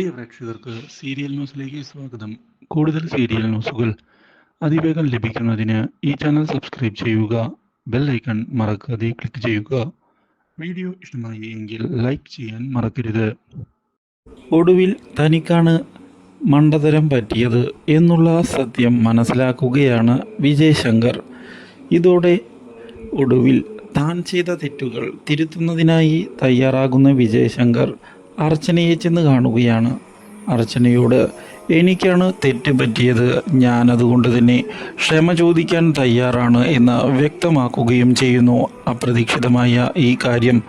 പ്രിയ പ്രേക്ഷകർക്ക് സീരിയൽ ന്യൂസിലേക്ക് സ്വാഗതം. കൂടുതൽ സീരിയൽ ന്യൂസുകൾ അതിവേഗം ലഭിക്കുന്നതിന് ഈ ചാനൽ സബ്സ്ക്രൈബ് ചെയ്യുക ബെൽ ഐക്കൺ മറക്കാതെ ക്ലിക്ക് ചെയ്യുക. വീഡിയോ ഇഷ്ടമായി എങ്കിൽ ലൈക്ക് ചെയ്യാൻ മറക്കരുത്. ഒടുവിൽ തനിക്കാണ് മണ്ടതരം പറ്റിയത് എന്നുള്ള സത്യം മനസ്സിലാക്കുകയാണ് വിജയ് ശങ്കർ. ഇതോടെ ഒടുവിൽ താൻ ചെയ്ത തെറ്റുകൾ തിരുത്തുന്നതിനായി തയ്യാറാകുന്ന വിജയ് ശങ്കർ അർച്ചനയെ ചെന്ന് കാണുകയാണ്. അർച്ചനയോട് എനിക്കാണ് തെറ്റ് പറ്റിയത്. ഞാനതുകൊണ്ട് തന്നെ ക്ഷമ ചോദിക്കാൻ തയ്യാറാണ് എന്ന് വ്യക്തമാക്കുകയും ചെയ്യുന്നു. അപ്രതീക്ഷിതമായ ഈ കാര്യം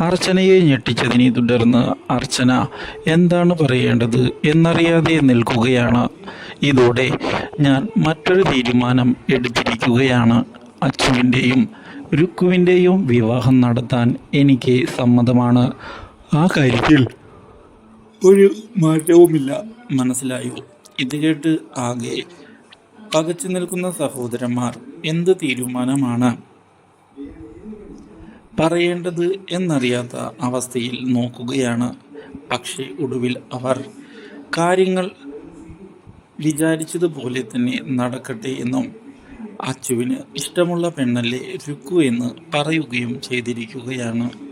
അർച്ചനയെ ഞെട്ടിച്ചതിനെ തുടർന്ന് അർച്ചന എന്താണ് പറയേണ്ടത്? എന്നറിയാതെ നിൽക്കുകയാണ്. ഇതോടെ ഞാൻ മറ്റൊരു തീരുമാനം എടുത്തിരിക്കുകയാണ്. അച്ചുവിന്റെയും രുക്കുവിന്റെയും വിവാഹം നടത്താൻ എനിക്ക് സമ്മതമാണ്. ആ കാര്യത്തിൽ ഒരു മാറ്റവുമില്ല മനസ്സിലായോ? ഇത് കേട്ട് ആകെ പകച്ചു നിൽക്കുന്ന സഹോദരന്മാർ എന്ത് തീരുമാനമാണ്? പറയേണ്ടത് എന്നറിയാത്ത അവസ്ഥയിൽ നോക്കുകയാണ്. പക്ഷേ ഒടുവിൽ അവർ കാര്യങ്ങൾ വിചാരിച്ചതുപോലെ തന്നെ നടക്കട്ടെ എന്നും അച്ചുവിന് ഇഷ്ടമുള്ള പെണ്ണല്ലേ രുക്കു എന്ന് പറയുകയും ചെയ്തിരിക്കുകയാണ്.